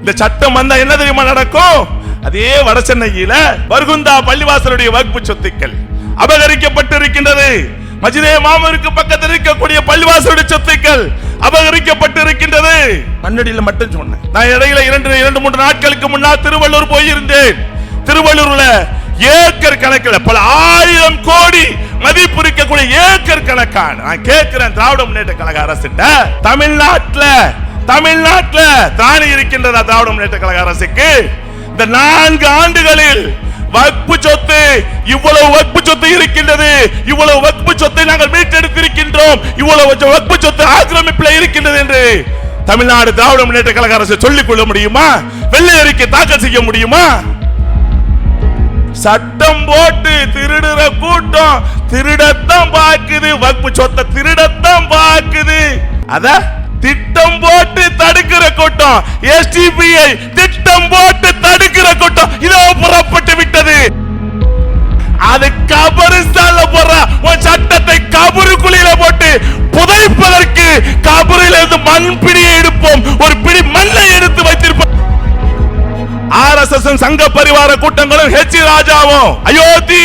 இந்த சட்டம் வந்தா என்ன தெரியுமா நடக்கும்? அதே வட சென்னையில வருகுந்தா பள்ளிவாசலுடைய வகுப்பு சொத்துக்கள் அபகரிக்கப்பட்டிருக்கின்றது. மஜிதே மாமருக்கு பக்கத்தில் இருக்கக்கூடிய பள்ளிவாசலுடைய சொத்துக்கள் அபகரிக்கப்பட்டு இருக்கின்றது மண்ணடியில் மட்டும் சொன்னேன். நான் இடையில இரண்டு இரண்டு மூன்று நாட்களுக்கு முன்னால் திருவள்ளூர் போயிருந்தேன். திருவள்ளூர்ல ஏக்கர் கணக்கில் பல ஆயிரம் கோடி மதிப்பு இருக்கக்கூடிய ஏக்கர் கணக்கான நான் கேட்கிறேன் திராவிட முன்னேற்ற கழக அரசு தமிழ்நாட்டுல தமிழ்நாட்டுல தானி இருக்கின்றதா திராவிட முன்னேற்ற கழக அரசுக்கு? இந்த நான்கு ஆண்டுகளில் வக்பு சொத்து இவ்வளவு வக்பு சொத்து இருக்கின்றது. இவ்வளவு வக்பு சொத்தை நாங்கள் மீட்டெடுத்திருக்கின்றோம். இவ்வளவு வக்பு சொத்து ஆக்கிரமிப்பில் இருக்கின்றது என்று தமிழ்நாடு திராவிட முன்னேற்ற கழக அரசு சொல்லிக் கொள்ள முடியுமா? வெள்ளை அறிக்கை தாக்கல் செய்ய முடியுமா? சட்டம் போட்டு திருடுற கூட்டம் திருடத்தான் பாக்குது. வக்பு சொத்தை திருடத்தான் பாக்குது. அத திட்டம் போட்டு தடுக்கிற கூட்டம். எஸ்டிபிஐ திட்டம் போட்டு தடுக்கிற கூட்டம். இதோ புறப்பட்டு விட்டது. அது கபரிஸ்தான்ல போடுற உன் சட்டத்தை கபரு குழியில போட்டு புதைப்பதற்கு கபரில் இருந்து மண் பிடியை எடுப்போம். ஒரு பிடி மண்ணை எடுத்து வைத்திருப்போம். ஆர்எஸ்எஸ் சங்க பரிவார கூட்டங்களும் ஹெச் ராஜாவும். அயோத்தி.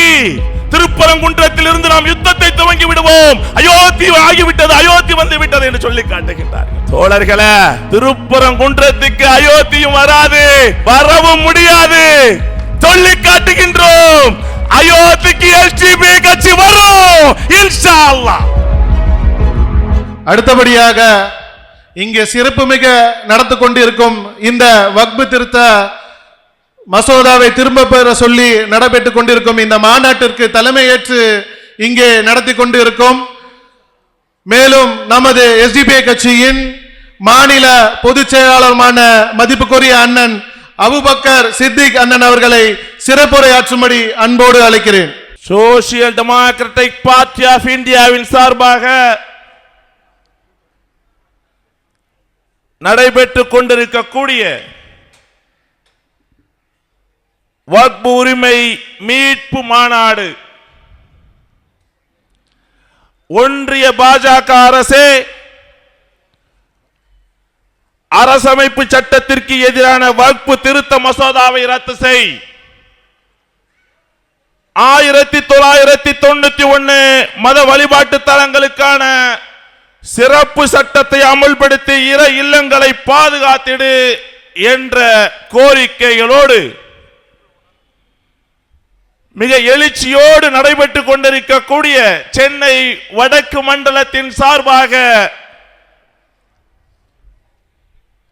திருப்பரங்குன்றத்தில் இருந்து நாம் யுத்தத்தை துவங்கி விடுவோம். அயோத்தி ஆகிவிட்டது அயோத்தி வந்து விட்டது என்று சொல்லி காட்டுகின்றார்கள். தோழர்களே திருப்பரங்குன்றத்துக்கு அயோத்தியும் வராது வரவும் முடியாது. சொல்லி காட்டுகின்றோம். அயோத்திக்கு எஸ்டிபி கட்சி வரும் இன்ஷா அல்லாஹ் அடுத்தபடியாக இங்கே சிறப்புமிக நடந்து கொண்டிருக்கும் இந்த வக்பு திருத்த மசோதாவை திரும்ப பெற சொல்லி நடைபெற்றுக் கொண்டிருக்கும் இந்த மாநாட்டிற்கு தலைமையேற்று இங்கே நடத்தி கொண்டு இருக்கும் மேலும் நமது எஸ்டிபிஐ கட்சியின் மாநில பொதுச் செயலாளருமான மதிப்புக்குரிய அண்ணன் அபுபக்கர் சித்திக் அண்ணன் அவர்களை சிறப்புரையாற்றும்படி அன்போடு அழைக்கிறேன். சோசியல் டெமோக்ராட்டிக் பார்ட்டி ஆஃப் இந்தியாவின் சார்பாக நடைபெற்றுக் கொண்டிருக்கக்கூடிய வக்பு உரிமை மீட்பு மாநாடு. ஒன்றிய பாஜக அரசே அரசமைப்பு சட்டத்திற்கு எதிரான வக்பு திருத்த மசோதாவை ரத்து செய். ஆயிரத்தி தொள்ளாயிரத்தி தொண்ணூத்தி ஒன்னு மத வழிபாட்டு தலங்களுக்கான சிறப்பு சட்டத்தை அமல்படுத்தி இர இல்லங்களை பாதுகாத்திடு என்ற கோரிக்கைகளோடு மிக எழுச்சியோடு நடைபெற்று கொண்டிருக்கக்கூடிய சென்னை வடக்கு மண்டலத்தின் சார்பாக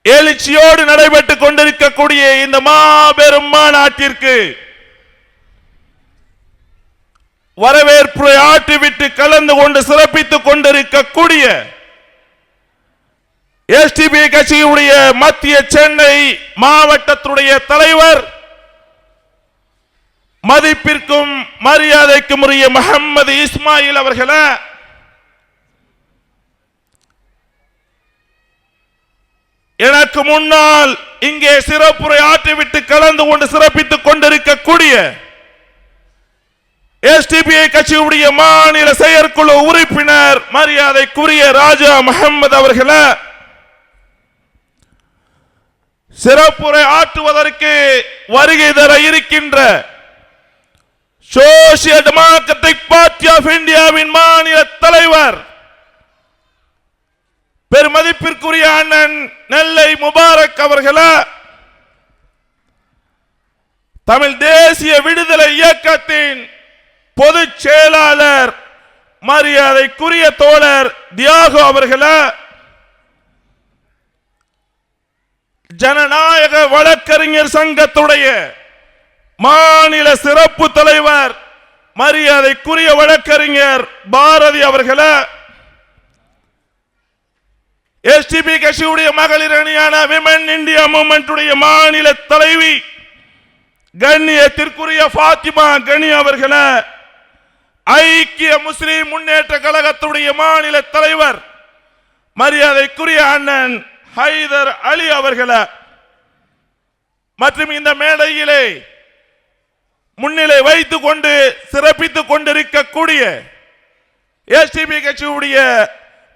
எழுச்சியோடு நடைபெற்றுக் கொண்டிருக்கக்கூடிய இந்த மாபெரும் மாநாட்டிற்கு வரவேற்பு ஆற்றிவிட்டு கலந்து கொண்டு சிறப்பித்துக் கொண்டிருக்கக்கூடிய எஸ்டிபி கட்சியுடைய மத்திய சென்னை மாவட்டத்துடைய தலைவர் மதிப்பிற்கும் மரியாதைக்கும் உரிய முகமது இஸ்மாயில் அவர்களை எனக்கு முன்னால் இங்கே சிறப்புரை ஆற்றிவிட்டு கலந்து கொண்டு சிறப்பித்துக் கொண்டிருக்கக்கூடிய எஸ்டிபிஐ கட்சியுடைய மாநில செயற்குழு உறுப்பினர் மரியாதைக்குரிய ராஜா முகமது அவர்களை சிறப்புரை ஆற்றுவதற்கு வருகை தர இருக்கின்ற சோசியல் டெமோக்ராட்டிக் பார்ட்டி ஆஃப் இந்தியாவின் மாநில தலைவர். பெருமதிப்பிற்குரிய அண்ணன் நெல்லை முபாரக் அவர்களே தமிழ் தேசிய விடுதலை இயக்கத்தின் பொதுச் செயலாளர் மரியாதைக்குரிய தோழர் தியாகோ அவர்களே ஜனநாயக வழக்கறிஞர் சங்கத்துடைய மாநில சிறப்பு தலைவர் மரியாதைக்குரிய வழக்கறிஞர் பாரதி அவர்களே. எஸ்டிபி கட்சியுடைய மகளிர் அணியான விமன் இந்தியா மூமெண்ட் மாநில தலைவி கண்ணியத்திற்குரிய ஃபாத்திமா கனி அவர்கள. ஐக்கிய முஸ்லிம் முன்னேற்ற கழகத்துடைய மாநில தலைவர் மரியாதைக்குரிய அண்ணன் ஹைதர் அலி அவர்கள. மற்றும் இந்த மேடையிலே முன்னிலை வைத்துக் கொண்டு சிறப்பித்துக் கொண்டிருக்கக்கூடிய ஏசிபி கட்சியுடைய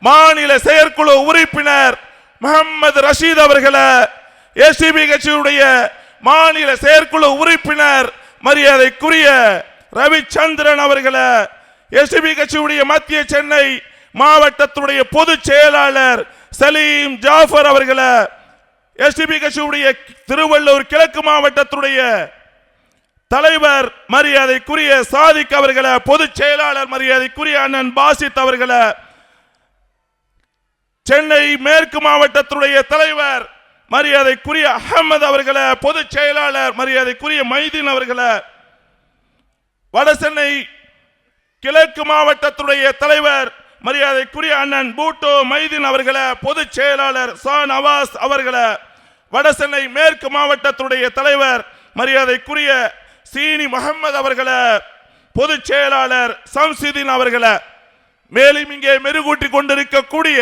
மாநில செயற்குழு உறுப்பினர் முகமது ரஷீத் அவர்களை ஏசிபி கட்சியுடைய மாநில செயற்குழு உறுப்பினர் மரியாதைக்குரிய ரவிச்சந்திரன் அவர்களை எஸ்டிபி கட்சியுடைய மத்திய சென்னை மாவட்டத்துடைய பொதுச் செயலாளர் சலீம் ஜாஃபர் அவர்களை எஸ்டிபி கட்சியுடைய திருவள்ளூர் கிழக்கு மாவட்டத்துடைய தலைவர் மரியாதைக்குரிய சாதிக் அவர்களை பொதுச் செயலாளர் மரியாதைக்குரிய அண்ணன் பாசித் அவர்களை சென்னை மேற்கு மாவட்டத்துடைய தலைவர் மரியாதைக்குரிய அகமது அவர்களை பொதுச் செயலாளர் மரியாதைக்குரிய மைதீன் அவர்களை வடசென்னை கிழக்கு மாவட்டத்துடைய தலைவர் மரியாதைக்குரிய அண்ணன் பூட்டோ மைதீன் அவர்களை பொதுச் செயலாளர் சா நவாஸ் அவர்களை வடசென்னை மேற்கு மாவட்டத்துடைய தலைவர் மரியாதைக்குரிய சீனி முகமது அவர்களை பொதுச் செயலாளர் சம்சிதீன் அவர்களை மேலும் இங்கே மெருகூட்டி கொண்டிருக்கக்கூடிய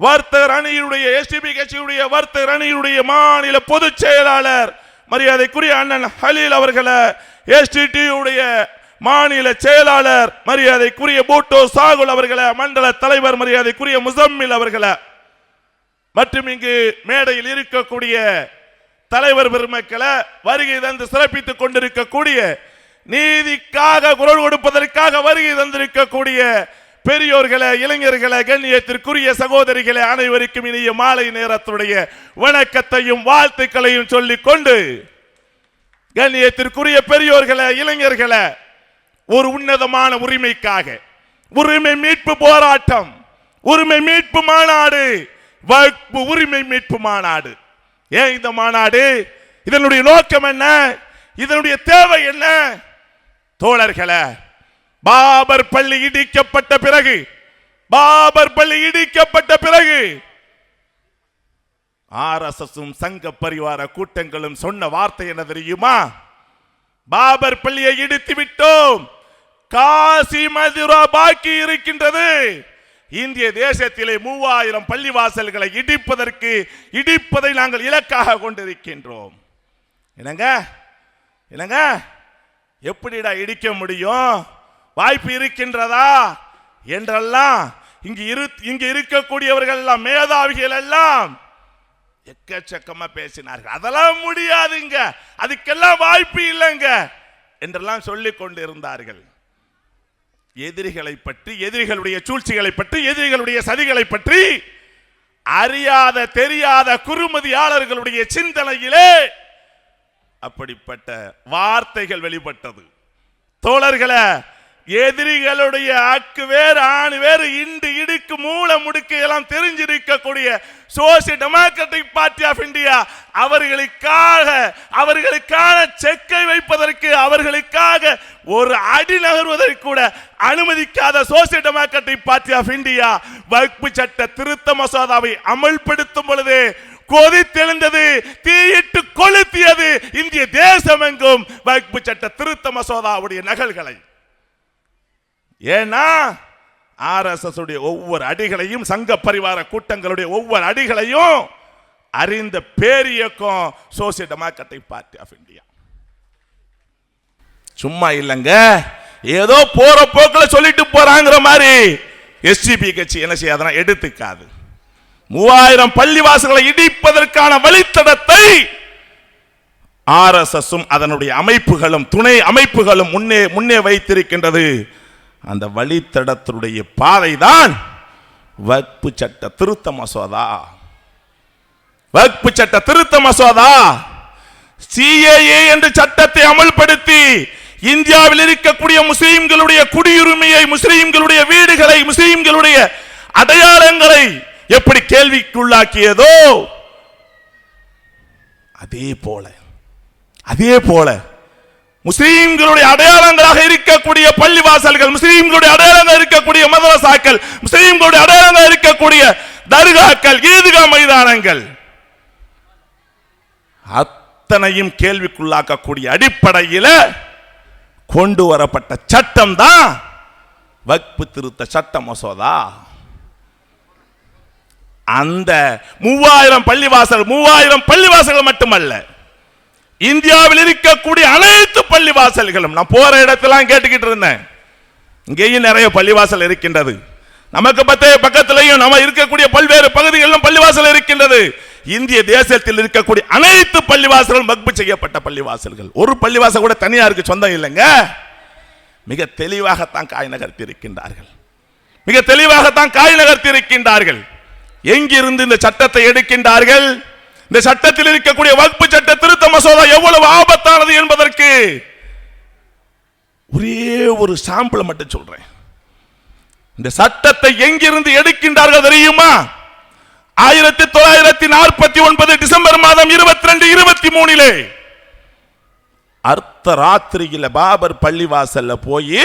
வர்த்தகர் அணியினுடைய எஸ்டிபி கட்சியுடைய வர்த்தகர் அணியினுடைய மாநில பொதுச் செயலாளர் மரியாதைக்குரிய அண்ணன் ஹலீல் அவர்களை எஸ்டிடியுடைய மாநில செயலாளர் மரியாதைக்குரிய பூட்டோ சாகுல் அவர்களை மண்டல தலைவர் மரியாதைக்குரிய முசம்மில் அவர்களை. மற்றும் இங்கு மேடையில் இருக்கக்கூடிய தலைவர் பெருமக்களை வருகை தந்து சிறப்பித்துக் கொண்டிருக்கக்கூடிய நீதிக்காக குரல் கொடுப்பதற்காக வருகை தந்திருக்கக்கூடிய பெரியோர்களே இளைஞர்களே கண்ணியத்திற்குரிய சகோதரிகளே அனைவருக்கும் இனிய மாலை நேரத்துடைய வணக்கத்தையும் வாழ்த்துக்களையும் சொல்லிக் கொண்டு கண்ணியத்திற்குரிய பெரியோர்களே இளைஞர்களே ஒரு உன்னதமான உரிமைக்காக உரிமை மீட்பு போராட்டம் உரிமை மீட்பு மாநாடு வகுப்பு உரிமை மீட்பு மாநாடு. ஏன் இந்த மாநாடு? இதனுடைய நோக்கம் என்ன? இதனுடைய தேவை என்ன? தோழர்களே பாபர் பள்ளி இடிக்கப்பட்ட பிறகு பாபர் பள்ளி இடிக்கப்பட்ட பிறகு ஆர்எஸ்எஸும் சங்க பரிவார கூட்டங்களும் சொன்ன வார்த்தை என்ன தெரியுமா? பாபர் பள்ளியை இடித்து விட்டோம் காசி மதுரா பாக்கி இருக்கின்றது. இந்திய தேசத்திலே மூவாயிரம் பள்ளிவாசல்களை இடிப்பதற்கு இடிப்பதை நாங்கள் இலக்காக கொண்டிருக்கின்றோம். என்னங்க? என்னங்க? எப்படிடா இடிக்க முடியும்? வாய்ப்பு இருக்கின்றதா? என்றெல்லாம் இங்கு இரு இங்கு இருக்கக்கூடியவர்கள் எல்லாம் மேதாவிகள் எல்லாம் எக்கச்சக்கமா பேசினார்கள். அதெல்லாம் முடியாதுங்க. அதுக்கெல்லாம் வாய்ப்பு இல்லைங்க. என்றெல்லாம் சொல்லிக் கொண்டிருந்தார்கள் எதிரிகளை பற்றி எதிரிகளுடைய சூழ்ச்சிகளை பற்றி எதிரிகளுடைய சதிகளை பற்றி அறியாத தெரியாத குறுமதியாளர்களுடைய சிந்தனையிலே அப்படிப்பட்ட வார்த்தைகள் வெளிப்பட்டது. தோழர்களை எதிரிகளுடைய அக்கு வேறு ஆணு வேறு இண்டு இடுக்கு மூல முடுக்கு எல்லாம் தெரிஞ்சிருக்கக்கூடிய social democratic party of India அவர்களுக்காக அவர்களுக்கான செக்கை வைப்பதற்கு அவர்களுக்காக ஒரு அடி நகர்வதற்கு கூட அனுமதிக்காத social democratic party of India வகுப்பு சட்ட திருத்த மசோதாவை அமல்படுத்தும் பொழுது கொதித்தெழுந்தது தீயிட்டு கொளுத்தியது. இந்திய தேசமெங்கும் வகுப்பு சட்ட திருத்த மசோதாவுடைய நகல்களை. ஏன்னா ஆர்எஸ்எஸ் உடைய ஒவ்வொரு அடிகளையும் சங்க பரிவார கூட்டங்களுடைய ஒவ்வொரு அடிகளையும் அறிந்த பேரியக்கம் social democratic party of India சும்மா இல்லைங்க. ஏதோ போற போக்கில் சொல்லிட்டு போறாங்கிற மாதிரி எஸ்டிபி கட்சி என்ன செய்யாதுன்னா எடுத்துக்காது. மூவாயிரம் பள்ளிவாசல்களை இடிப்பதற்கான வழித்தடத்தை ஆர்எஸ்எஸும் அதனுடைய அமைப்புகளும் துணை அமைப்புகளும் முன்னே முன்னே வைத்திருக்கின்றது. அந்த வழித்தடத்தினுடைய பாதை தான் வக்பு சட்ட திருத்த மசோதா. வக்பு சட்ட திருத்த மசோதா. சிஏஏ என்ற சட்டத்தை அமல்படுத்தி இந்தியாவில் இருக்கக்கூடிய முஸ்லிம்களுடைய குடியுரிமையை முஸ்லிம்களுடைய வீடுகளை முஸ்லிம்களுடைய அடையாளங்களை எப்படி கேள்விக்குள்ளாக்கியதோ அதே போல அதே போல முஸ்லீம்களுடைய அடையாளங்களாக இருக்கக்கூடிய பள்ளிவாசல்கள் முஸ்லீம்களுடைய அடையாளங்கள் இருக்கக்கூடிய மதரசாக்கள் முஸ்லீம்களுடைய அடையாளங்கள் இருக்கக்கூடிய தர்காக்கள் ஈதுகா மைதானங்கள். அத்தனையும் கேள்விக்குள்ளாக்கக்கூடிய அடிப்படையில் கொண்டு வரப்பட்ட சட்டம் தான் வக்பு திருத்த சட்ட மசோதா. அந்த மூவாயிரம் பள்ளிவாசல் மூவாயிரம் பள்ளிவாசல்கள் மட்டுமல்ல. இந்தியாவில் இருக்கக்கூடிய அனைத்து பள்ளிவாசல்களும் நான் போற இடத்தெல்லாம் கேட்டுக்கிட்டு இருந்தேன். இங்கேயும் நிறைய பள்ளிவாசல் இருக்கின்றது. நமக்கு பத்தே பக்கத்திலையும் நம்ம இருக்கக்கூடிய பல்வேறு பகுதிகளிலும் பள்ளிவாசல் இருக்கின்றது. இந்திய தேசத்தில் இருக்கக்கூடிய அனைத்து பள்ளிவாசல்களும் வகுப்பு செய்யப்பட்ட பள்ளிவாசல்கள். ஒரு பள்ளிவாசல் கூட தனியாருக்கு சொந்தம் இல்லைங்க. மிக தெளிவாகத்தான் காய் நகர்த்தி இருக்கின்றார்கள் மிக தெளிவாகத்தான் காய் நகர்த்தி இருக்கின்றார்கள் எங்கிருந்து இந்த சட்டத்தை எடுக்கின்றார்கள்? இந்த சட்டத்தில் இருக்கக்கூடிய வகுப்பு சட்ட திருத்த மசோதா எவ்வளவு ஆபத்தானது என்பதற்கு ஒரே ஒரு சாம்பிள் மட்டும் சொல்றேன். இந்த சட்டத்தை எங்கிருந்து எடுக்கின்றார்கள் தெரியுமா? ஆயிரத்தி தொள்ளாயிரத்தி நாற்பத்தி ஒன்பது டிசம்பர் மாதம் இருபத்தி ரெண்டு இருபத்தி மூணிலே அர்த்த ராத்திரியில பாபர் பள்ளிவாசல்ல போய்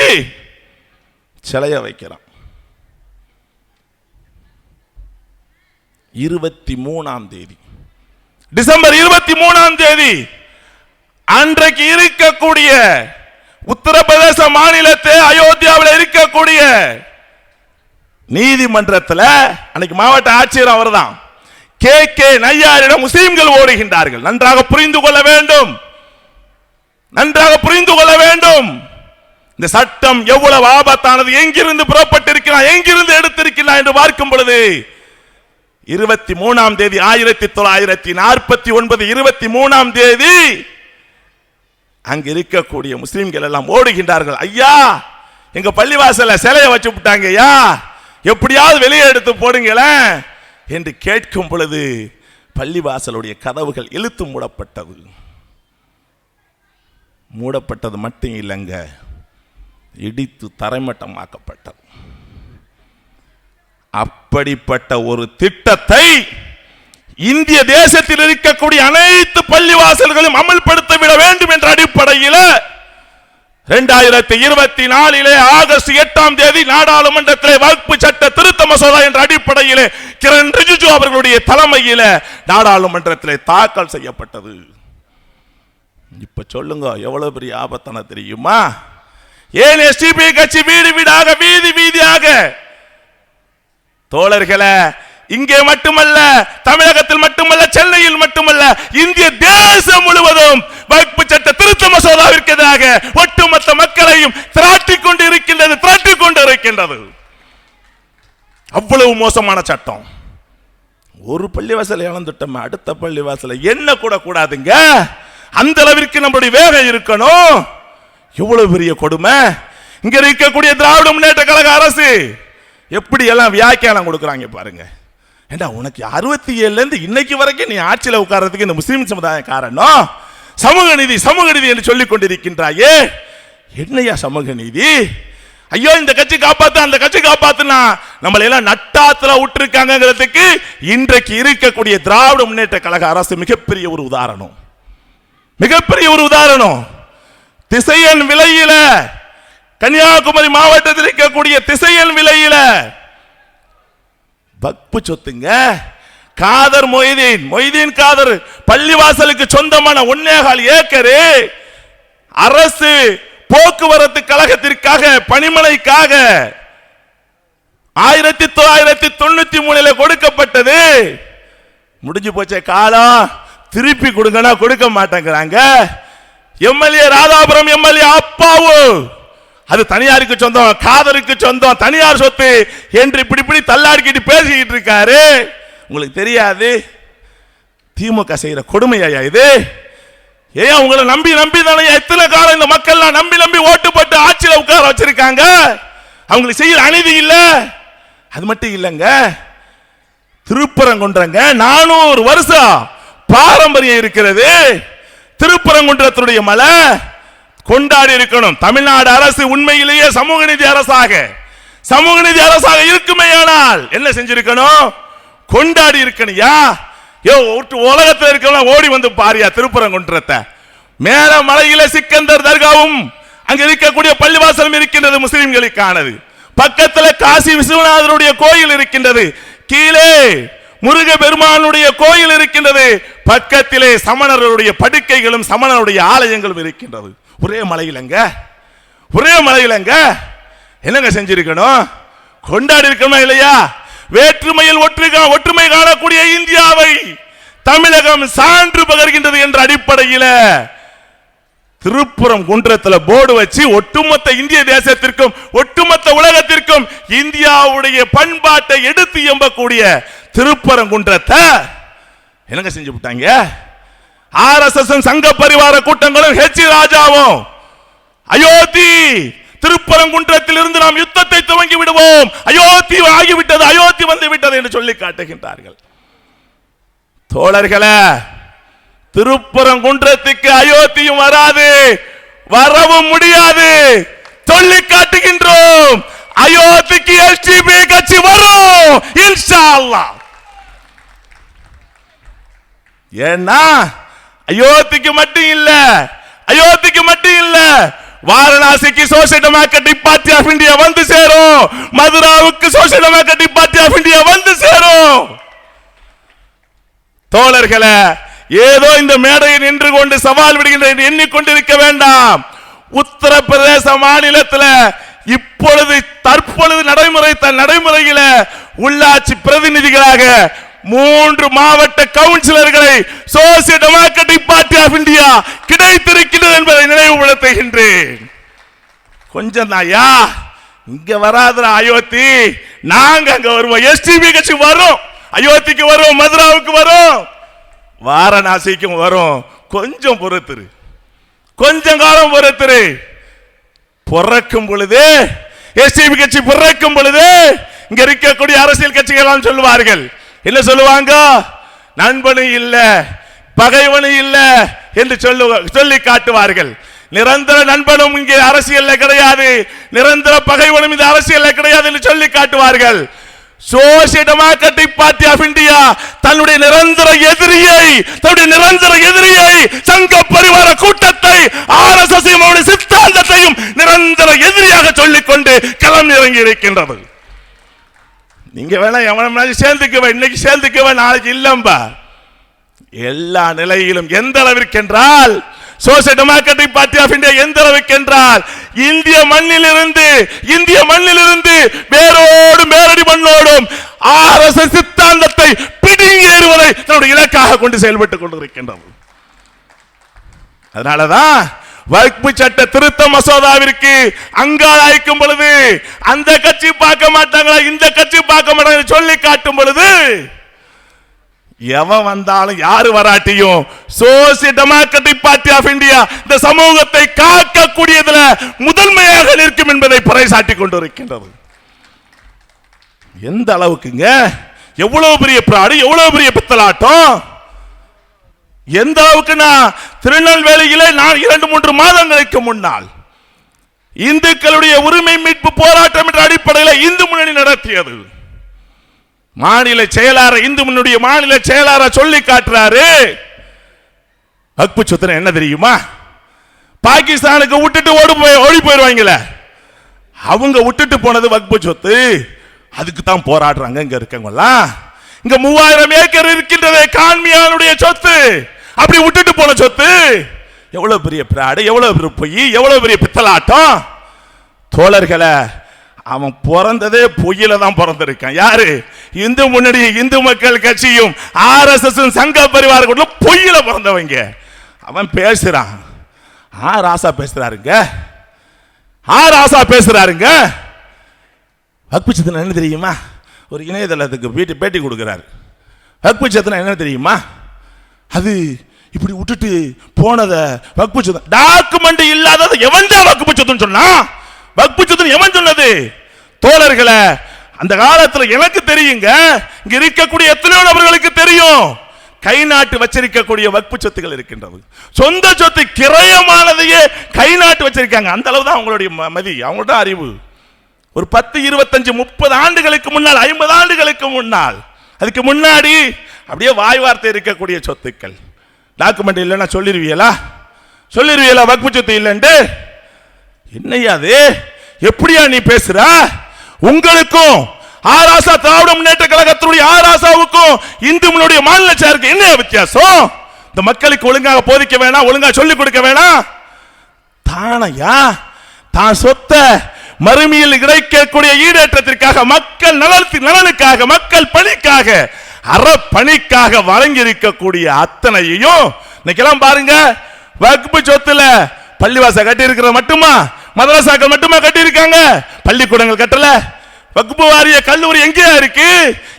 சிலைய வைக்கிறான். இருபத்தி மூணாம் தேதி. டிசம்பர் இருபத்தி மூணாம் தேதி அன்றைக்கு இருக்கக்கூடிய உத்தரப்பிரதேச மாநிலத்தை அயோத்தியாவில் இருக்கக்கூடிய நீதிமன்றத்தில் அன்னைக்கு மாவட்ட ஆட்சியர் அவர்தான். கே. கே. நையாரிடம் முஸ்லிம்கள் ஓடுகின்றார்கள். நன்றாக புரிந்து கொள்ள வேண்டும். நன்றாக புரிந்து கொள்ள வேண்டும். இந்த சட்டம் எவ்வளவு ஆபத்தானது. எங்கிருந்து புறப்பட்டிருக்கிறான்? எங்கிருந்து எடுத்திருக்கிறான் என்று பார்க்கும் பொழுது இருபத்தி மூணாம் தேதி ஆயிரத்தி தொள்ளாயிரத்தி நாற்பத்தி ஒன்பது இருபத்தி மூணாம் தேதி அங்க இருக்கக்கூடிய முஸ்லிம்கள் எல்லாம் ஓடுகின்றார்கள். ஐயா எங்க பள்ளிவாசல சிலையை வச்சு விட்டாங்க ஐயா. எப்படியாவது வெளியே எடுத்து போடுங்களேன் என்று கேட்கும் பொழுது பள்ளிவாசலுடைய கதவுகள் இழுத்து மூடப்பட்டது. மூடப்பட்டது மட்டும் இல்லைங்க இடித்து தரைமட்டமாக்கப்பட்டது. அப்படிப்பட்ட ஒரு திட்டத்தை இந்திய தேசத்தில் இருக்கக்கூடிய அனைத்து பள்ளிவாசல்களும் அமல்படுத்த விட வேண்டும் என்ற அடிப்படையில் இரண்டாயிரத்தி இருபத்தி நாலிலே ஆகஸ்ட் எட்டாம் தேதி நாடாளுமன்றத்திலே வகுப்பு சட்ட திருத்த மசோதா என்ற அடிப்படையிலே கிரண் ரிஜிஜு அவர்களுடைய தலைமையில நாடாளுமன்றத்திலே தாக்கல் செய்யப்பட்டது. இப்ப சொல்லுங்க எவ்வளவு பெரிய ஆபத்தான தெரியுமா? ஏன் எஸ்டிபி கட்சி வீடு வீடாக வீதி வீதியாக தோழர்களே இங்கே மட்டுமல்ல தமிழகத்தில் மட்டுமல்ல சென்னையில் மட்டுமல்ல இந்திய தேசம் முழுவதும் வகுப்பு சட்ட திருத்த மசோதாவிற்கு எதிராக ஒட்டுமொத்த மக்களையும் திராட்டி கொண்டு இருக்கின்றது திராட்டி கொண்டு இருக்கின்றது. அவ்வளவு மோசமான சட்டம். ஒரு பள்ளிவாசலை இழந்துட்டோம் அடுத்த பள்ளிவாசலை என்ன கூட கூடாதுங்க? அந்த அளவிற்கு நம்மளுடைய வேகம் இருக்கணும். எவ்வளவு பெரிய கொடுமை. இங்க இருக்கக்கூடிய திராவிட முன்னேற்ற கழக அரசு எப்படி எல்லாம் வியாக்கியானம் கொடுக்குறாங்க பாருங்க. ஏண்டா உனக்கு அறுபத்தி ஏழுல இருந்து இன்னைக்கு வரைக்கும் நீ ஆட்சியில் உட்கார்றதுக்கு இந்த முஸ்லீம் சமுதாயம் காரணம்? சமூக நீதி சமூக நீதி என்று சொல்லிக் கொண்டிருக்கின்றாயே. என்னையா சமூக நீதி? ஐயோ இந்த கட்சி காப்பாத்து அந்த கட்சி காப்பாத்துனா நம்மளை எல்லாம் நட்டாத்துல விட்டுருக்காங்கிறதுக்கு இன்றைக்கு இருக்கக்கூடிய திராவிட முன்னேற்ற கழக அரசு மிகப்பெரிய ஒரு உதாரணம். மிகப்பெரிய ஒரு உதாரணம். திசையன் விலையில கன்னியாகுமரி மாவட்டத்தில் இருக்கக்கூடிய திசையன் விலையில வக்பு சொத்துங்க. காதர் மொய்தீன் மொய்தீன் காதர் பள்ளிவாசலுக்கு சொந்தமான ஒன்னேகால் ஏக்கரு அரசு போக்குவரத்து கழகத்திற்காக பணிமனைக்காக ஆயிரத்தி தொள்ளாயிரத்தி தொண்ணூத்தி மூணுல கொடுக்கப்பட்டது. முடிஞ்சு போச்ச காலம். திருப்பி கொடுங்கன்னா கொடுக்க மாட்டேங்கிறாங்க. எம்எல்ஏ ராதாபுரம் எம்எல்ஏ அப்பாவும் அது தனியாருக்கு சொந்தம் காதருக்கு சொந்தம் தனியார் சொத்து என்று இப்படி இப்படி தள்ளாடிக்கிட்டு பேசிக்கிட்டு இருக்காரு. உங்களுக்கு தெரியாது. திமுக செய்யற கொடுமையா இது? ஏன் உங்களை நம்பி நம்பி தானே? எத்தனை காலம் இந்த மக்கள்லாம் நம்பி நம்பி ஓட்டு போட்டு ஆட்சியில் உட்கார வச்சிருக்காங்க? அவங்களுக்கு செய்யற அநீதி இல்லை. அது மட்டும் இல்லைங்க. திருப்பரங்குன்றங்க நானூறு வருஷம் பாரம்பரியம் இருக்கிறது. திருப்பரங்குன்றத்துடைய மலை கொண்டாடி இருக்கணும். தமிழ்நாடு அரசு உண்மையிலேயே சமூக நீதி அரசாக. சமூக நீதி அரசாக இருக்குமே ஆனால் என்ன செஞ்சிருக்கணும்? கொண்டாடி இருக்கணும்யா யோ? ஒட்டு உலகத்தில் இருக்கவங்க ஓடி வந்து பாரியா திருப்பரங்குன்றத்தை. மேல மலையில சிக்கந்தர் தர்காவும் அங்க இருக்கக்கூடிய பள்ளிவாசலும் இருக்கின்றது முஸ்லிம்களுக்கானது. பக்கத்துல காசி விஸ்வநாதருடைய கோயில் இருக்கின்றது. கீழே முருக பெருமானுடைய கோயில் இருக்கின்றது. பக்கத்திலே சமணர்களுடைய படுக்கைகளும் சமணருடைய ஆலயங்களும் இருக்கின்றது. ஒரே மலையிலங்க? ஒரே மலையிலங்க? என்னங்க செஞ்சிருக்கணும்? கொண்டாடி இருக்கணும் இல்லையா? வேற்றுமையில் ஒற்றுமை கா- ஒற்றுமை காணக்கூடிய இந்தியாவை தமிழகம் சான்று பகர்கின்றது என்ற அடிப்படையில் திருப்புறம் குன்றத்தில் போர்டு வச்சு ஒட்டுமொத்த இந்திய தேசத்திற்கும் ஒட்டுமொத்த உலகத்திற்கும் இந்தியாவுடைய பண்பாட்டை எடுத்து எம்பக்கூடிய திருப்பரங்குன்றத்தை என்னங்க செஞ்சு விட்டாங்க? ஆர்எஸ்எஸ் சங்க பரிவார கூட்டங்களும் ஹெச் ராஜாவும். அயோத்தி திருப்பரங்குன்றத்தில் இருந்து நாம் யுத்தத்தை துவங்கி விடுவோம். அயோத்தி ஆகிவிட்டது அயோத்தி வந்து விட்டது என்று சொல்லி காட்டுகின்றார்கள். தோழர்களே திருப்பரங்குன்றத்துக்கு அயோத்தியும் வராது வரவும் முடியாது. சொல்லி காட்டுகின்றோம். அயோத்திக்கு எஸ்டிபி கட்சி வரும் இன்ஷா அல்லாஹ். ஏன்னா அயோத்திக்கு மட்டும் இல்ல அயோத்திக்கு மட்டும் இல்ல வாரணாசிக்கு social democratic party of India வந்து சேரும். மதுராவுக்கு social democratic party of India வந்து சேரும். தோழர்களே ஏதோ இந்த மேடையில் நின்று கொண்டு சவால் விடுகின்ற என்று எண்ணிக்கொண்டிருக்க வேண்டாம். உத்தரப்பிரதேச மாநிலத்தில் இப்பொழுது தற்பொழுது நடைமுறை நடைமுறையில உள்ளாட்சி பிரதிநிதிகளாக மூன்று மாவட்ட கவுன்சிலர்களை social democratic party of India கிடைத்திருக்கிறது என்பதை நினைவுபடுத்துகின்றேன் கொஞ்சம் தாயா இங்க வராதுடா அயோத்தி. நாங்க அங்க வருவோம். எஸ்டிபி கட்சி வரும். அயோத்திக்கு வரும் மதுராவுக்கு வரும். வாரணாசிக்கும் வரும். கொஞ்சம் பொறுத்துரு. கொஞ்சம் காலம் பொறுத்துரு. பிறக்கும் பொழுது எஸ்டிபி கட்சி பிறக்கும் பொழுது இங்க இருக்கக்கூடிய அரசியல் கட்சிகள் எல்லாம் சொல்லுவார்கள். என்ன சொல்லுவாங்க? நண்பனும் இல்லை பகைவனும் இல்லை என்று சொல்லு சொல்லி காட்டுவார்கள். நிரந்தர நண்பனும் இங்கே அரசியல்ல கிடையாது. நிரந்தர பகைவனும் இந்த அரசியல்ல கிடையாது என்று சொல்லி காட்டுவார்கள். Social democratic party of India தன்னுடைய நிரந்தர எதிரியை தன்னுடைய நிரந்தர எதிரியை சங்க பரிவார கூட்டத்தை ஆர்எஸ்எஸ் அவருடைய சித்தாந்தத்தையும் நிரந்தர எதிரியாக சொல்லிக்கொண்டு களம் இறங்கி இருக்கின்றது. நீங்க வேணா எவன சேர்ந்துக்குவ இன்னைக்கு சேர்ந்துக்குவ நாளைக்கு இல்லம்பா. எல்லா நிலையிலும் எந்த அளவிற்கு என்றால் social democratic party of India எந்த அளவுக்கு என்றால் இந்திய மண்ணில் இருந்து இந்திய மண்ணில் இருந்து வேரோடும் வேரடி மண்ணோடும் ஆர்எஸ்எஸ் சித்தாந்தத்தை பிடுங்கி ஏறுவதை தன்னுடைய இலக்காக கொண்டு செயல்பட்டுக் கொண்டிருக்கின்றது அதனாலதான் வகுப்பு சட்ட திருத்த மசோதாவிற்கு அங்காளாய்க்கும் பொழுது அந்த கட்சி பார்க்க மாட்டாங்களா? இந்த கட்சி பார்க்க மாட்டாங்க சொல்லி காட்டும் பொழுது எவன் வந்தாலும் யாரு வராட்டியும் social democratic party of India இந்த சமூகத்தை காக்கக்கூடியதுல முதன்மையாக நிற்கும் என்பதை பறைசாட்டி கொண்டிருக்கின்றது. எந்த அளவுக்குங்க? எவ்வளவு பெரிய பிராடு எவ்வளவு பெரிய பித்தலாட்டம்? எந்த நான் திருநெல்வேலியிலே நான் இரண்டு மூன்று மாதங்களுக்கு முன்னால் இந்துக்களுடைய உரிமை மீட்பு போராட்டம் என்ற அடிப்படையில் இந்து முன்னணி நடத்தியது. மாநில செயலாளர் இந்து முன்னுடைய மாநில செயலாளர் சொல்லி காட்டுறாரு. வக்பு சொத்துனா என்ன தெரியுமா? பாகிஸ்தானுக்கு விட்டுட்டு ஓடி போய் ஓடி போயிருவாங்களே. அவங்க விட்டுட்டு போனது வக்பு சொத்து அதுக்கு தான் போராடுறாங்க இங்க இருக்கவங்கலாம் இங்க மூவாயிரம் ஏக்கர் இருக்கின்றதே கான்மியானுடைய சொத்து. அப்படி விட்டுட்டு போன சொத்து. எவ்வளவு பெரிய பிராடு எவ்வளவு பெரிய பொய் எவ்வளவு பெரிய பித்தலாட்டம். தோழர்களை அவன் பிறந்ததே பொய்யில தான் பிறந்திருக்கான். யாரு? இந்து முன்னணி இந்து மக்கள் கட்சியும் ஆர்எஸ்எஸ் சங்க பரிவார கூட்டம் பொய்யில பிறந்தவங்க. அவன் பேசுறான். ஆ ராசா பேசுறாருங்க. ஆ ராசா பேசுறாருங்க. வக்பு சித்தனை என்ன தெரியுமா? ஒரு இணையதளத்துக்கு வீட்டு பேட்டி கொடுக்குறார். வக்பு சித்தனை என்ன தெரியுமா? அது இப்படி விட்டுட்டு போனதை வக்பு சத்தம் டாக்குமெண்ட் இல்லாதது எவன் தான் வக்பு சொத்துன்னு சொன்னா? வக்பு சொத்துன்னு எவன் சொன்னது? தோழர்களை அந்த காலத்தில் எனக்கு தெரியுங்க இங்க இருக்கக்கூடிய எத்தனையோ நபர்களுக்கு தெரியும். கை நாட்டு வச்சிருக்கக்கூடிய வக்பு சொத்துகள் இருக்கின்றது. சொந்த சொத்து கிரயமானதையே கை நாட்டு வச்சிருக்காங்க. அந்த அளவு தான் அவங்களுடைய ம- மதி அவங்கள்ட்ட அறிவு. ஒரு பத்து இருபத்தஞ்சு முப்பது ஆண்டுகளுக்கு முன்னால் ஐம்பது ஆண்டுகளுக்கு முன்னால் அதுக்கு முன்னாடி அப்படியே வாய் வார்த்தை இருக்கக்கூடிய சொத்துக்கள். டாக்குமெண்ட் இல்லைன்னா சொல்லிருவியலா சொல்லிருவியலா வக்பு சொத்து இல்லைன்ட்டு? என்னையா அது? எப்படியா நீ பேசுற? உங்களுக்கும் ஆராசா திராவிட முன்னேற்ற கழகத்தினுடைய ஆராசாவுக்கும் இந்து முன்னுடைய மாநில சேருக்கு என்ன வித்தியாசம்? இந்த மக்களுக்கு ஒழுங்காக போதிக்க வேணாம் ஒழுங்காக சொல்லிக் கொடுக்க வேணாம். தானையா? தான் சொத்தை மறுமையில் கிடைக்கக்கூடிய ஈடேற்றத்திற்காக மக்கள் நலத்து நலனுக்காக மக்கள் பணிக்காக அறப்பணிக்காக வழங்கி இருக்கக்கூடிய அத்தனையையும் இன்னைக்கெல்லாம் பாருங்க வகுப்பு சொத்துல பள்ளிவாச கட்டி மட்டுமா? மதரசாக்கள் மட்டுமா கட்டி இருக்காங்க பள்ளிக்கூடங்கள் கட்டல. வகுப்பு வாரிய கல்லூரி எங்கே இருக்கு?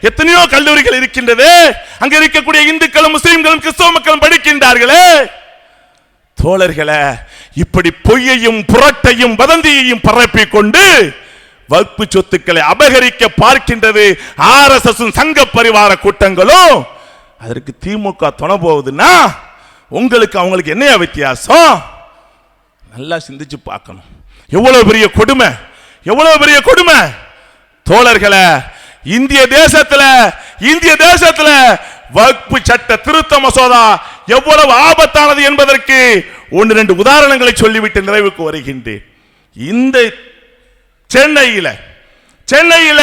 எத்தனையோ கல்லூரிகள் இருக்கின்றது. அங்க இருக்கக்கூடிய இந்துக்களும் முஸ்லீம்களும் கிறிஸ்தவ மக்களும் படிக்கின்றார்களே. தோழர்களே இப்படி பொய்யையும் புரட்டையும் வதந்தியையும் பரப்பிக் கொண்டு வகுப்பு சொத்துக்களை அபகரிக்க பார்க்கின்றது ஆர்எஸ்எஸ் சங்க பரிவார கூட்டங்களும் அதற்கு திமுக துணை போகுதுன்னா உங்களுக்கு அவங்களுக்கு என்னையா வித்தியாசம்? நல்லா சிந்திச்சு பார்க்கணும். எவ்வளவு பெரிய கொடுமை? எவ்வளவு பெரிய கொடுமை? தோழர்களை இந்திய தேசத்துல இந்திய தேசத்துல வகுப்பு சட்ட திருத்த மசோதா எவ்வளவு ஆபத்தானது என்பதற்கு ஒன்று ரெண்டு உதாரணங்களை சொல்லிவிட்டு நிறைவுக்கு வருகின்றேன். இந்த சென்னையில சென்னையில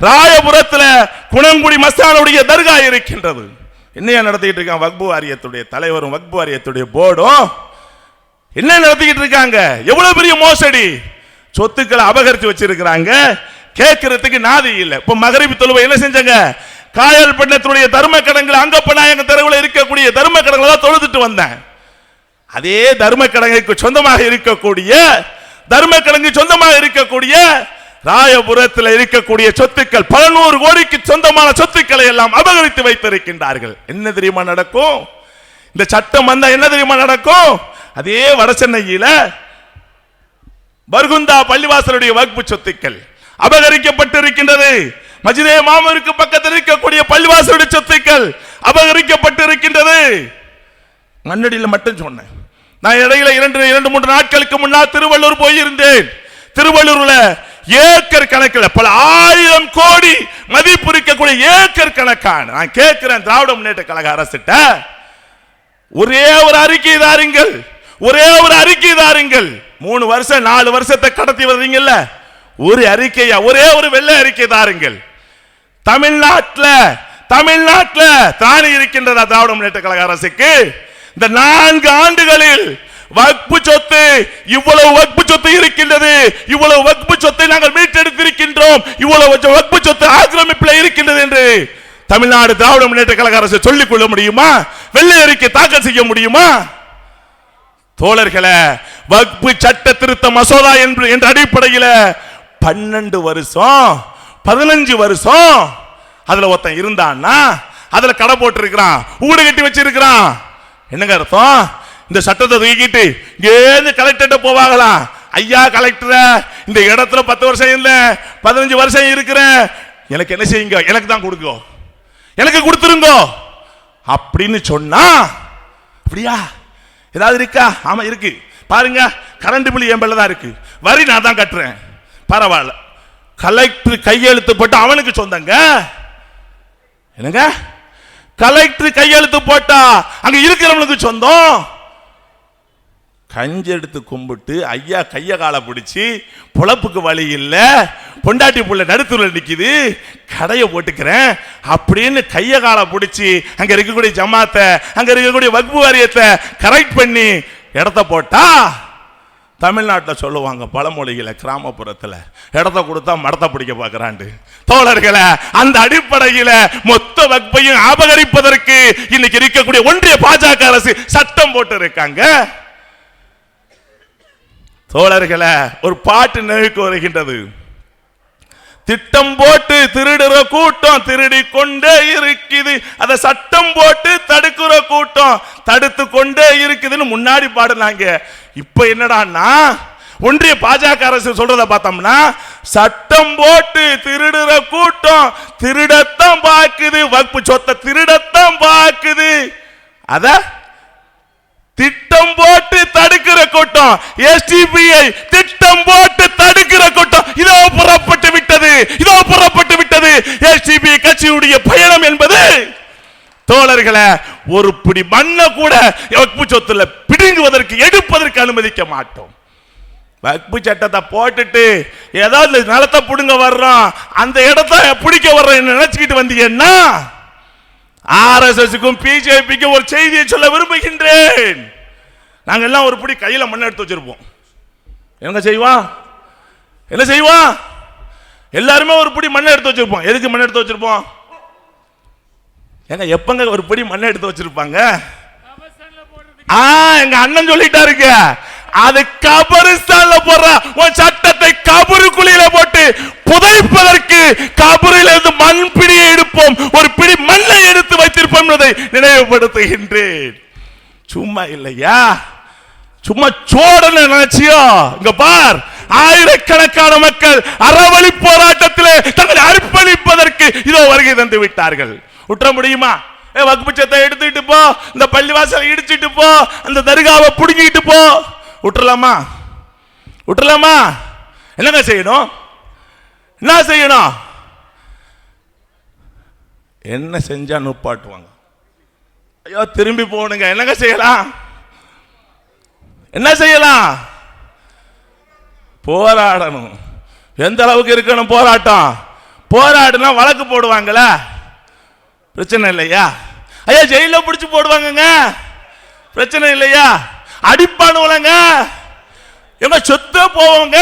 ராயபுரத்துல குணங்குடி மஸ்தானுடைய தர்கா இருக்கின்றது. என்னையா நடத்திக்கிட்டு இருக்கான் வக்பு வாரியத்துடைய தலைவரும் வக்பு வாரியத்துடைய போர்டும்? என்ன நடத்திக்கிட்டு இருக்காங்க? எவ்வளவு பெரிய மோசடி? சொத்துக்களை அபகரித்து வச்சிருக்கிறாங்க. கேட்கறதுக்கு நாதி இல்லை. இப்போ மகரிபி தொழுவை என்ன செஞ்சாங்க? காயல் பட்டணத்துடைய தர்ம கடங்கள் அங்கப்பநாயக தெருவில் இருக்கக்கூடிய தர்ம கடங்களை தான் தொழுதுட்டு வந்தேன். அதே தர்ம கடங்கைக்கு சொந்தமாக இருக்கக்கூடிய தர்ம கடங்கு சொந்தமாக இருக்கக்கூடிய ராயபுரத்தில் இருக்கக்கூடிய சொத்துக்கள் பல நூறு கோடிக்கு சொந்தமான சொத்துக்களை எல்லாம் அபகரித்து வைத்திருக்கின்றார்கள். என்ன தெரியுமா நடக்கும்? இந்த சட்டம் வந்தா என்ன தெரியுமா நடக்கும்? அதே வடசென்னையில பர்குந்தா பள்ளிவாசலுடைய வகுப்பு சொத்துக்கள் அபகரிக்கப்பட்டிருக்கின்றது. மஜிதே மாமருக்கு பக்கத்தில் இருக்கக்கூடிய பள்ளிவாசலுடைய சொத்துக்கள் அபகரிக்கப்பட்டு இருக்கின்றது மண்ணடியில் மட்டும் சொன்னேன். நான் இடையில இரண்டு இரண்டு மூன்று நாட்களுக்கு முன்னால் திருவள்ளூர் போயிருந்தேன். திருவள்ளூர்ல ஏக்கர் கணக்கில் பல ஆயிரம் கோடி மதிப்பு இருக்கக்கூடிய ஏக்கர் கணக்கான நான் கேட்கிறேன் திராவிட முன்னேற்ற கழக அரசிட்ட. ஒரே ஒரு அறிக்கை தாருங்கள் ஒரே ஒரு அறிக்கை தாருங்கள். மூணு வருஷம் நாலு வருஷத்தை கடத்தி வர்றீங்கல்ல ஒரு அறிக்கையா ஒரே ஒரு வெள்ளை அறிக்கை தாருங்கள். தமிழ்நாட்டில் தமிழ்நாட்டில் தானே இருக்கின்றதா திராவிட முன்னேற்ற கழக அரசுக்கு? இந்த நான்கு ஆண்டுகளில் வக்பு சொத்து இவ்வளவு வக்பு சொத்து இருக்கின்றது. இவ்வளவு வக்பு சொத்தை நாங்கள் மீட்டெடுத்திருக்கின்றோம். இவ்வளவு வக்பு சொத்து ஆக்கிரமிப்பில் இருக்கின்றது என்று தமிழ்நாடு திராவிட முன்னேற்ற கழக அரசு சொல்லிக் கொள்ள முடியுமா? வெள்ளை அறிக்கை தாக்கல் செய்ய முடியுமா? தோழர்களே வக்பு சட்ட திருத்த மசோதா என்று என்ற அடிப்படையில் பன்னெண்டு வருஷம் பதினஞ்சு வருஷம் அதுல ஒருத்தன் இருந்தான்னா அதுல கடை போட்டு இருக்கிறான் ஊடு கட்டி வச்சிருக்கிறான். என்னங்க அர்த்தம்? இந்த சட்டத்தை தூக்கிட்டு இங்கேருந்து கலெக்டர்கிட்ட போவாங்களாம். ஐயா கலெக்டர இந்த இடத்துல பத்து வருஷம் இல்லை பதினஞ்சு வருஷம் இருக்கிறேன் எனக்கு என்ன செய்யுங்க? எனக்கு தான் கொடுக்கோ எனக்கு கொடுத்துருங்கோ. அப்படின்னு சொன்னா அப்படியா? ஏதாவது இருக்கா? ஆமா இருக்கு. பாருங்க கரண்ட் பில் என் தான் இருக்கு. வரி நான் தான் கட்டுறேன். பரவாயில்ல. கலெக்டர் கையெழுத்து போட்டு அவனுக்கு சொந்தங்க? என்னங்க? கலெக்டர் கையெழுத்து போட்டா அங்க இருக்கிறவனுக்கு சொந்தம்? கஞ்சி எடுத்து கும்பிட்டு ஐயா கைய காலை பிடிச்சி பொழப்புக்கு வழி இல்லை பொண்டாட்டி புள்ள நடுத்துல நிற்கிது கடையை போட்டுக்கிறேன் அப்படின்னு கைய காலை பிடிச்சி அங்க இருக்கக்கூடிய ஜமாத்தை அங்க இருக்கக்கூடிய வகுப்பு வாரியத்தை கரெக்ட் பண்ணி இடத்த போட்டா தமிழ்நாட்டில் சொல்லுவாங்க பழமொழிகளை கிராமப்புறத்தில். இடத்த கொடுத்தா மடத்தை பிடிக்க பார்க்கறாண்டு தோழர்களை அந்த அடிப்படையில் மொத்த வகுப்பையும் அபகரிப்பதற்கு இன்னைக்கு இருக்கக்கூடிய ஒன்றிய பாஜக அரசு சட்டம் போட்டு இருக்காங்க தோழர்களை ஒரு பாட்டு நினைவுக்கு வருகின்றது. திட்டம் போட்டு திருடுற கூட்டம் திருடி கொண்டே இருக்குது. அதை சட்டம் போட்டு தடுக்கிற கூட்டம் தடுத்து கொண்டே இருக்குதுன்னு முன்னாடி பாடினாங்க. இப்ப என்னடான்னா ஒன்றிய பாஜக அரசு சொல்றத பார்த்தோம்னா சட்டம் போட்டு திருடுற கூட்டம் திருடத்தான் பாக்குது வகுப்பு சொத்தை திருடத்தான் பாக்குது. அத திட்டம் போட்டு தடுக்கிற கூட்டம். எஸ்டிபிஐ திட்டம் போட்டு தடுக்கிற கூட்டம். இதோ புறப்பட்டு விட்டது. இதோ புறப்பட்டு விட்டது. எஸ்டிபி கட்சியுடைய பயணம் என்பது தோழர்களை ஒரு பிடி மண்ணை கூட வக்பு சொத்துல பிடுங்குவதற்கு எடுப்பதற்கு அனுமதிக்க மாட்டோம். வக்பு சட்டத்தை போட்டுட்டு ஏதாவது நிலத்தை பிடுங்க வர்றோம். அந்த இடத்த பிடிக்க வர்றோம் நினைச்சுக்கிட்டு வந்தீங்கன்னா ஆர்எஸ்எஸ்க்கும் பிஜேபிக்கும் ஒரு செய்தியை சொல்ல விரும்புகின்றேன். நாங்க எல்லாம் ஒரு பிடி கையில மண் எடுத்து வச்சிருப்போம். என்ன செய்வான் என்ன செய்வான் எல்லாருமே ஒரு பிடி மண்ணை எடுத்து வச்சிருப்போம். எதுக்கு மண் எடுத்து வச்சிருப்போம்? எங்க எப்பங்க ஒரு பிடி மண்ணை எடுத்து வச்சிருப்பாங்க? ஆ எங்க அண்ணன் சொல்லிட்டாருங்க. அது கபரிஸ்தான்ல போடுற. அவர்களை கபரு குழியில போட்டு புதைப்பதற்கு கபரில் இருந்து மண் பிடியை எடுப்போம். ஒரு பிடி மண்ணை எடுத்து வைத்திருப்போம் என்பதை நினைவுபடுத்துகின்றேன். சும்மா இல்லையா? சும்மா சோடன நினைச்சியோ? இங்க பார் ஆயிரக்கணக்கான மக்கள் அறவழி போராட்டத்திலே தங்களை அர்ப்பணிப்பதற்கு இதோ வருகை தந்து விட்டார்கள். உற்ற முடியுமா வகுப்பு வகுப்புச்சத்தை எடுத்துட்டு போ இந்த பள்ளிவாசலை இடிச்சிட்டு போ அந்த தர்காவை புடுங்கிட்டு போ. விட்டுறலாமா விட்டுறலாமா என்னங்க செய்யணும்? என்ன செய்யணும்? என்ன செஞ்சா நுப்பாட்டுவாங்க ஐயோ திரும்பி போகணுங்க. என்னங்க செய்யலாம்? என்ன செய்யலாம்? போராடணும். எந்த அளவுக்கு இருக்கணும் போராட்டம்? போராடினா வழக்கு போடுவாங்கள பிரச்சனை இல்லையா? ஐயா ஜெயில பிடிச்சு போடுவாங்கங்க. பிரச்சனை இல்லையா? அடிப்பானுவலங்க. எங்க சொத்து போவோங்க.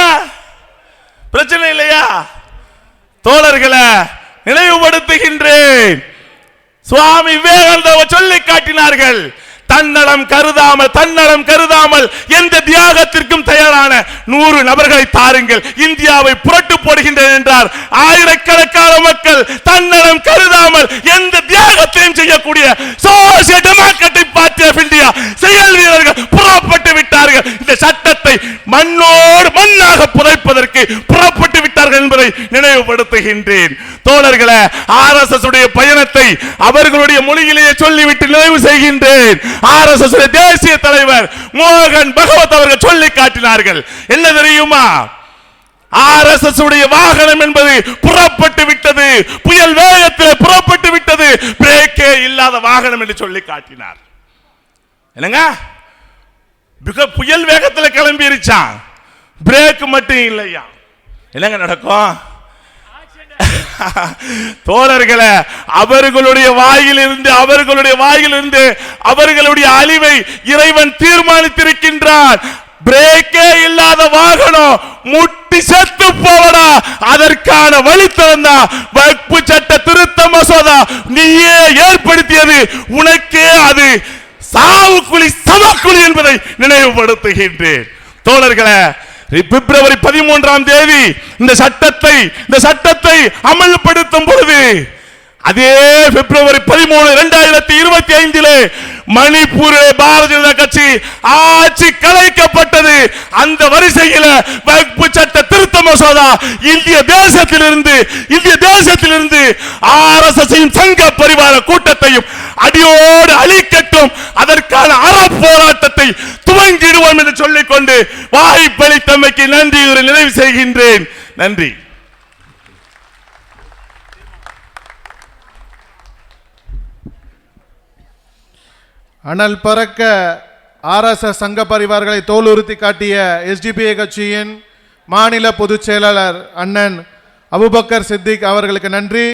பிரச்சனை இல்லையா? தோழர்களை நினைவுபடுத்துகின்றேன். சுவாமி விவேகானந்தர் சொல்லி காட்டினார்கள் தன்னலம் கருதாமல் தன்னலம் கருதாமல் எந்த தியாகத்திற்கும் தயாரான நூறு நபர்களை தாருங்கள். இந்தியாவை புரட்டு போடுகின்றேன் என்றார். ஆயிரக்கணக்கான மக்கள் தன்னலம் கருதாமல் எந்த தியாகத்தையும் செய்யக்கூடிய social democratic party of India செயல் வீரர்கள் புறப்பட்டு விட்டார்கள். இந்த சட்டத்தை மண்ணோடு மண்ணாக புதைப்பதற்கு புறப்பட்டு விட்டார்கள் என்பதை நினைவுபடுத்துகின்றேன். தோழர்களே ஆர்எஸ்எஸ் உடைய பயணத்தை அவர்களுடைய மொழியிலேயே சொல்லிவிட்டு நிறைவு செய்கின்றேன். ஆர்எஸ்எஸ் உடைய தேசிய தலைவர் மோகன் பகவத் அவர்கள் சொல்லி காட்டினார்கள். என்ன தெரியுமா? ஆர்எஸ்எஸ் உடைய வாகனம் என்பது புறப்பட்டு விட்டது. புயல் வேகத்தில் புறப்பட்டு விட்டது. பிரேக்கே இல்லாத வாகனம் என்று சொல்லி காட்டினார். என்னங்க? மிக புயல் வேகத்தில் கிளம்பிருச்சான் பிரேக் மட்டும் இல்லையா? என்னங்க நடக்கும்? தோழர்களே அவர்களுடைய வாயிலிருந்து அவர்களுடைய வாயிலிருந்து அவர்களுடைய அழிவை இறைவன் தீர்மானித்திருக்கின்றான் பிரேக்கே இல்லாத வாகனம் முட்டி செத்து போவடா. அதற்கான வழி திறந்தா வகுப்பு சட்ட திருத்த மசோதா நீயே ஏற்படுத்தியது. உனக்கே அது சாவுக்குழி சமக்குழி என்பதை நினைவுபடுத்துகின்றேன். தோழர்களே பிப்ரவரி பதிமூன்றாம் தேதி இந்த சட்டத்தை இந்த சட்டத்தை அமல்படுத்தும் பொழுது அதே பிப்ரவரி பதிமூணு இரண்டாயிரத்தி இருபத்தி ஐந்திலே மணிப்பூரிலே பாரதிய ஜனதா கட்சி ஆட்சி கலைக்கப்பட்டது. அந்த வரிசையில் வகுப்பு சட்ட திருத்த மசோதா இந்திய தேசத்திலிருந்து இந்திய தேசத்திலிருந்து ஆர்எஸ்எஸ் சங்க பரிவார கூட்டத்தையும் அடியோடு அழிக்கட்டும். அதற்கான அற போராட்டத்தை துவங்கிடுவோம் என்று சொல்லிக்கொண்டு வாய்ப்பளித்தமைக்கு நன்றி நிறைவு செய்கின்றேன். நன்றி. அனல் பறக்க ஆர்எஸ்எஸ் சங்க பரிவார்களை தோலுறுத்தி காட்டிய எஸ்டிபிஐ கட்சியின் மாநில பொதுச் செயலாளர் அண்ணன் அபுபக்கர் சித்திக் அவர்களுக்கு நன்றி.